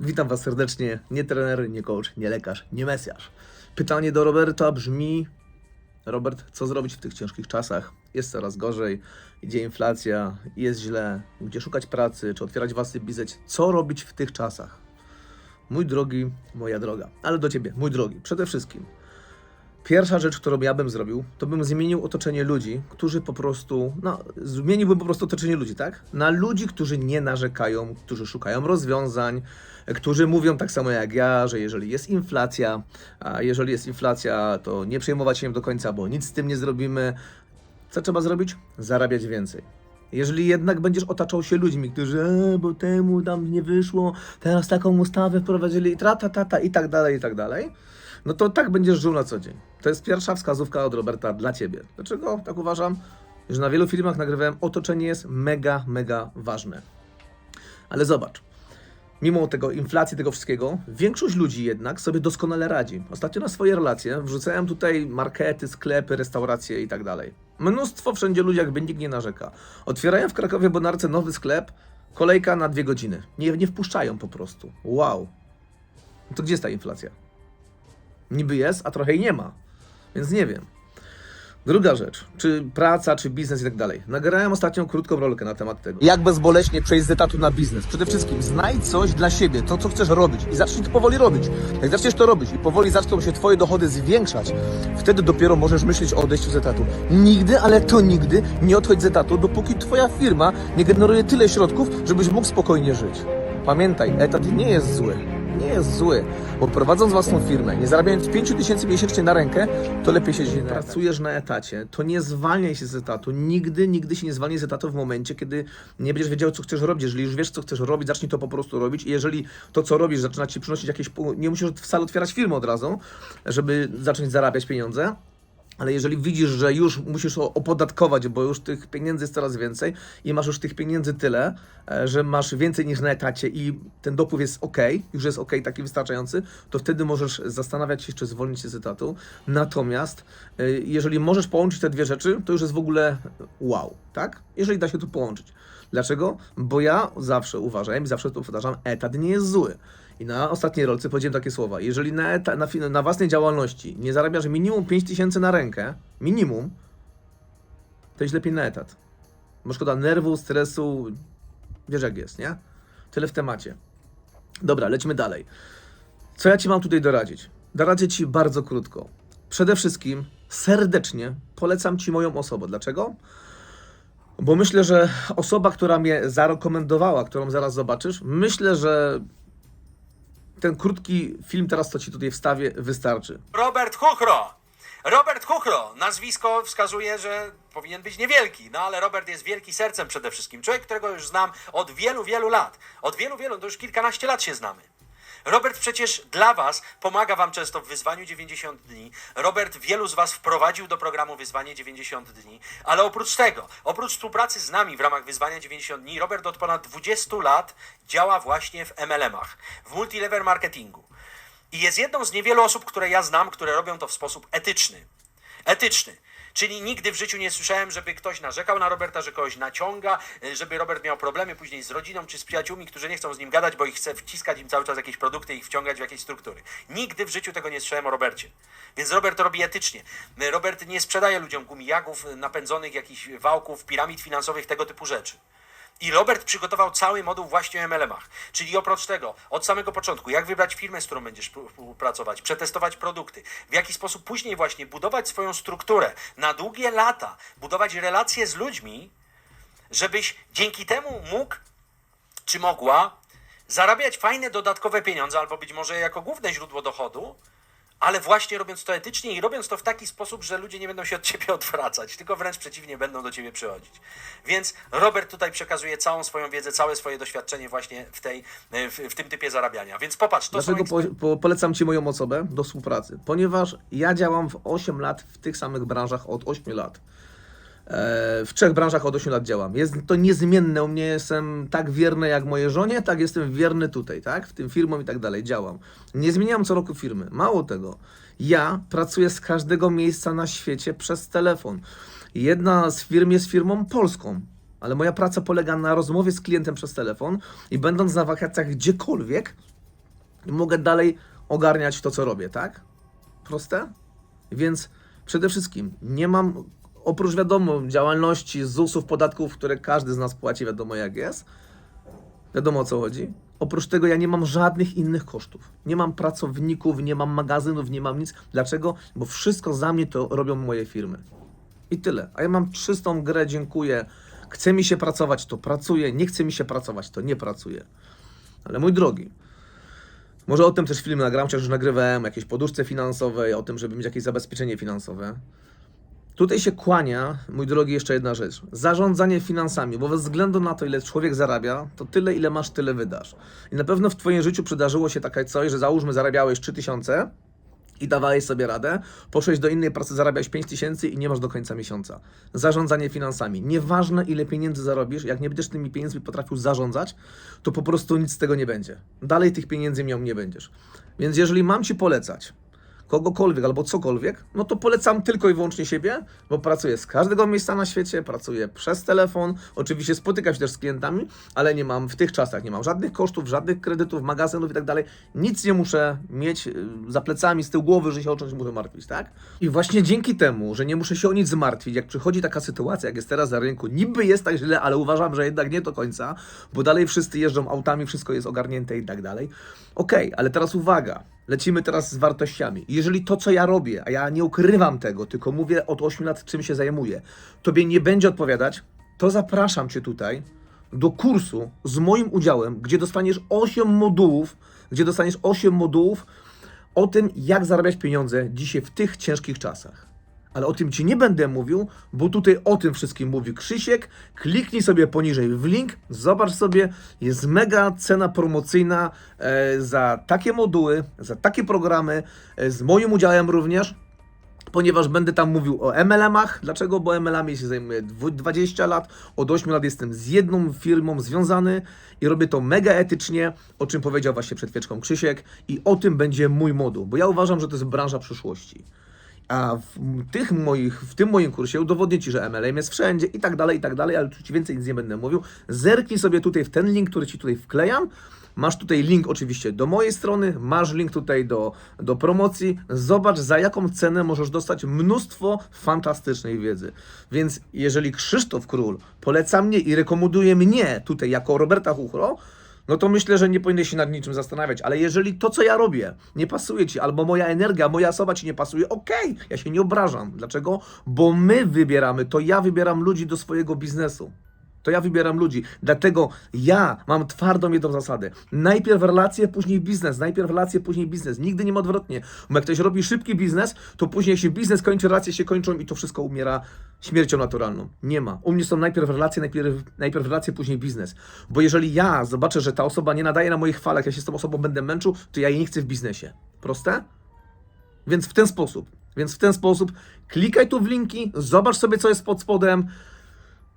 Witam Was serdecznie, nie trener, nie coach, nie lekarz, nie mesjasz. Pytanie do Roberta brzmi: Robert, co zrobić w tych ciężkich czasach? Jest coraz gorzej, idzie inflacja, jest źle, gdzie szukać pracy, czy otwierać własny biznes? Co robić w tych czasach? Mój drogi, moja droga, ale do Ciebie, mój drogi, przede wszystkim. Pierwsza rzecz, którą ja bym zrobił, to bym zmienił otoczenie ludzi, którzy po prostu, no, zmieniłbym po prostu otoczenie ludzi, tak? Na ludzi, którzy nie narzekają, którzy szukają rozwiązań, którzy mówią tak samo jak ja, że jeżeli jest inflacja, a jeżeli jest inflacja, to nie przejmować się nią do końca, bo nic z tym nie zrobimy. Co trzeba zrobić? Zarabiać więcej. Jeżeli jednak będziesz otaczał się ludźmi, którzy, e, bo temu tam nie wyszło, teraz taką ustawę wprowadzili, tra, ta, ta, ta, i tak dalej, i tak dalej, no to tak będziesz żył na co dzień. To jest pierwsza wskazówka od Roberta dla Ciebie. Dlaczego tak uważam? Że na wielu filmach nagrywałem, otoczenie jest mega, mega ważne. Ale zobacz, mimo tego inflacji, tego wszystkiego, większość ludzi jednak sobie doskonale radzi. Ostatnio na swoje relacje wrzucałem tutaj markety, sklepy, restauracje i tak dalej. Mnóstwo wszędzie ludzi jakby nikt nie narzeka. Otwierają w Krakowie Bonarce nowy sklep, kolejka na dwie godziny. Nie, nie wpuszczają po prostu. Wow. To gdzie jest ta inflacja? Niby jest, a trochę jej nie ma. Więc nie wiem. Druga rzecz, czy praca, czy biznes i tak dalej. Nagrałem ostatnią krótką rolkę na temat tego. Jak bezboleśnie przejść z etatu na biznes? Przede wszystkim znajdź coś dla siebie, to co chcesz robić i zacznij to powoli robić. Jak zaczniesz to robić i powoli zaczną się twoje dochody zwiększać, wtedy dopiero możesz myśleć o odejściu z etatu. Nigdy, ale to nigdy nie odchodź z etatu, dopóki twoja firma nie generuje tyle środków, żebyś mógł spokojnie żyć. Pamiętaj, etat nie jest zły nie jest zły, bo prowadząc własną firmę, nie zarabiając 5 tysięcy miesięcznie na rękę, to lepiej siedzieć na Pracujesz na etacie, to nie zwalniaj się z etatu. Nigdy, nigdy się nie zwalnij z etatu w momencie, kiedy nie będziesz wiedział, co chcesz robić. Jeżeli już wiesz, co chcesz robić, zacznij to po prostu robić i jeżeli to, co robisz, zaczyna Ci przynosić jakieś... Nie musisz wcale otwierać firmy od razu, żeby zacząć zarabiać pieniądze, ale jeżeli widzisz, że już musisz opodatkować, bo już tych pieniędzy jest coraz więcej i masz już tych pieniędzy tyle, e, że masz więcej niż na etacie i ten dopływ jest ok, już jest ok, taki wystarczający, to wtedy możesz zastanawiać się, czy zwolnić się z etatu. Natomiast e, jeżeli możesz połączyć te dwie rzeczy, to już jest w ogóle wow, tak? Jeżeli da się to połączyć. Dlaczego? Bo ja zawsze uważałem i zawsze to powtarzam, etat nie jest zły. I na ostatniej rolce powiedziałem takie słowa. Jeżeli na, eta, na, na własnej działalności nie zarabiasz minimum 5 tysięcy na rękę, minimum, to idź lepiej na etat. Bo szkoda nerwu, stresu, wiesz jak jest, nie? Tyle w temacie. Dobra, lecimy dalej. Co ja Ci mam tutaj doradzić? Doradzę Ci bardzo krótko. Przede wszystkim serdecznie polecam Ci moją osobę. Dlaczego? Bo myślę, że osoba, która mnie zarekomendowała, którą zaraz zobaczysz, myślę, że ten krótki film teraz, co Ci tutaj wstawię, wystarczy. Robert Chuchro. Robert Chuchro. Nazwisko wskazuje, że powinien być niewielki, no ale Robert jest wielki sercem przede wszystkim. Człowiek, którego już znam od wielu, wielu lat. Od wielu, wielu, to już kilkanaście lat się znamy. Robert przecież dla Was pomaga Wam często w wyzwaniu 90 dni. Robert wielu z Was wprowadził do programu Wyzwanie 90 dni. Ale oprócz tego, oprócz współpracy z nami w ramach Wyzwania 90 dni, Robert od ponad 20 lat działa właśnie w MLM-ach, w multilevel marketingu. I jest jedną z niewielu osób, które ja znam, które robią to w sposób etyczny. Etyczny. Czyli nigdy w życiu nie słyszałem, żeby ktoś narzekał na Roberta, że kogoś naciąga, y, żeby Robert miał problemy później z rodziną czy z przyjaciółmi, którzy nie chcą z nim gadać, bo ich chce wciskać im cały czas jakieś produkty i ich wciągać w jakieś struktury. Nigdy w życiu tego nie słyszałem o Robercie. Więc Robert to robi etycznie. Y, Robert nie sprzedaje ludziom gumijaków, napędzonych jakichś wałków, piramid finansowych, tego typu rzeczy. I Robert przygotował cały moduł właśnie o MLM-ach. Czyli oprócz tego, od samego początku, jak wybrać firmę, z którą będziesz pr- współpracować, przetestować produkty, w jaki sposób później właśnie budować swoją strukturę na długie lata, budować relacje z ludźmi, żebyś dzięki temu mógł czy mogła zarabiać fajne dodatkowe pieniądze, albo być może jako główne źródło dochodu, ale właśnie robiąc to etycznie i robiąc to w taki sposób, że ludzie nie będą się od ciebie odwracać, tylko wręcz przeciwnie, będą do ciebie przychodzić. Więc Robert tutaj przekazuje całą swoją wiedzę, całe swoje doświadczenie właśnie w, tej, w, w tym typie zarabiania. Więc popatrz, to Dlaczego są... po, po, polecam Ci moją osobę do współpracy? Ponieważ ja działam w 8 lat w tych samych branżach od 8 lat. E, w trzech branżach od 8 lat działam. Jest to niezmienne. U mnie jestem tak wierny jak mojej żonie, tak jestem wierny tutaj, tak? W tym firmom i tak dalej działam. Nie zmieniam co roku firmy. Mało tego, ja pracuję z każdego miejsca na świecie przez telefon. Jedna z firm jest firmą polską. Ale moja praca polega na rozmowie z klientem przez telefon i będąc na wakacjach gdziekolwiek, mogę dalej ogarniać to, co robię, tak? Proste? Więc przede wszystkim nie mam, oprócz wiadomo, działalności, ZUS-ów, podatków, które każdy z nas płaci, wiadomo jak jest, wiadomo o co chodzi. Oprócz tego ja nie mam żadnych innych kosztów. Nie mam pracowników, nie mam magazynów, nie mam nic. Dlaczego? Bo wszystko za mnie to robią moje firmy. I tyle. A ja mam czystą grę, dziękuję. Chce mi się pracować, to pracuję. Nie chce mi się pracować, to nie pracuję. Ale mój drogi, może o tym też film nagram, chociaż już nagrywałem, jakieś poduszce finansowej, o tym, żeby mieć jakieś zabezpieczenie finansowe. Tutaj się kłania, mój drogi, jeszcze jedna rzecz. Zarządzanie finansami, bo bez względu na to, ile człowiek zarabia, to tyle, ile masz, tyle wydasz. I na pewno w Twoim życiu przydarzyło się takie coś, że załóżmy zarabiałeś 3000 i dawałeś sobie radę, poszłeś do innej pracy, zarabiałeś 5000 i nie masz do końca miesiąca. Zarządzanie finansami. Nieważne, ile pieniędzy zarobisz, jak nie będziesz tymi pieniędzmi potrafił zarządzać, to po prostu nic z tego nie będzie. Dalej tych pieniędzy miał nie będziesz. Więc jeżeli mam Ci polecać, kogokolwiek albo cokolwiek, no to polecam tylko i wyłącznie siebie, bo pracuję z każdego miejsca na świecie, pracuję przez telefon, oczywiście spotykam się też z klientami, ale nie mam w tych czasach, nie mam żadnych kosztów, żadnych kredytów, magazynów i tak dalej, nic nie muszę mieć y, za plecami, z tyłu głowy, że się o czymś muszę martwić, tak? I właśnie dzięki temu, że nie muszę się o nic zmartwić, jak przychodzi taka sytuacja, jak jest teraz na rynku, niby jest tak źle, ale uważam, że jednak nie do końca, bo dalej wszyscy jeżdżą autami, wszystko jest ogarnięte i tak dalej. Okej, ale teraz uwaga, Lecimy teraz z wartościami. Jeżeli to, co ja robię, a ja nie ukrywam tego, tylko mówię od 8 lat, czym się zajmuję, tobie nie będzie odpowiadać, to zapraszam cię tutaj do kursu z moim udziałem, gdzie dostaniesz 8 modułów, gdzie dostaniesz 8 modułów o tym, jak zarabiać pieniądze dzisiaj w tych ciężkich czasach. Ale o tym Ci nie będę mówił, bo tutaj o tym wszystkim mówi Krzysiek. Kliknij sobie poniżej w link, zobacz sobie, jest mega cena promocyjna e, za takie moduły, za takie programy, e, z moim udziałem również. Ponieważ będę tam mówił o MLM-ach. Dlaczego? Bo MLM-ami się zajmuję dwu- 20 lat. Od 8 lat jestem z jedną firmą związany i robię to mega etycznie, o czym powiedział właśnie przed chwileczką Krzysiek. I o tym będzie mój moduł, bo ja uważam, że to jest branża przyszłości. A w, tych moich, w tym moim kursie udowodnię Ci, że MLM jest wszędzie i tak dalej, i tak dalej, ale tu Ci więcej nic nie będę mówił. Zerknij sobie tutaj w ten link, który Ci tutaj wklejam. Masz tutaj link oczywiście do mojej strony, masz link tutaj do, do promocji. Zobacz, za jaką cenę możesz dostać mnóstwo fantastycznej wiedzy. Więc jeżeli Krzysztof Król poleca mnie i rekomenduje mnie tutaj jako Roberta Chuchro, no to myślę, że nie powinieneś się nad niczym zastanawiać. Ale jeżeli to, co ja robię, nie pasuje ci, albo moja energia, moja osoba ci nie pasuje, okej, ja się nie obrażam. Dlaczego? Bo my wybieramy, to ja wybieram ludzi do swojego biznesu. To ja wybieram ludzi. Dlatego ja mam twardą jedną zasadę. Najpierw relacje, później biznes. Najpierw relacje, później biznes. Nigdy nie ma odwrotnie. Bo jak ktoś robi szybki biznes, to później się biznes kończy, relacje się kończą i to wszystko umiera śmiercią naturalną. Nie ma. U mnie są najpierw relacje, najpierw, najpierw relacje, później biznes. Bo jeżeli ja zobaczę, że ta osoba nie nadaje na moich falach, ja się z tą osobą będę męczył, to ja jej nie chcę w biznesie. Proste? Więc w ten sposób. Więc w ten sposób klikaj tu w linki, zobacz sobie, co jest pod spodem.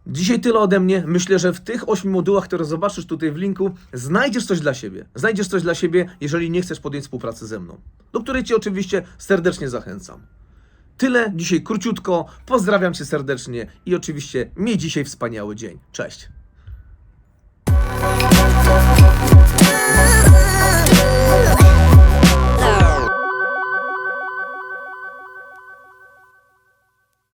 Dzisiaj tyle ode mnie. Myślę, że w tych ośmiu modułach, które zobaczysz tutaj w linku, znajdziesz coś dla siebie. Znajdziesz coś dla siebie, jeżeli nie chcesz podjąć współpracy ze mną. Do której Cię oczywiście serdecznie zachęcam. Tyle dzisiaj króciutko. Pozdrawiam Cię serdecznie i oczywiście miej dzisiaj wspaniały dzień. Cześć.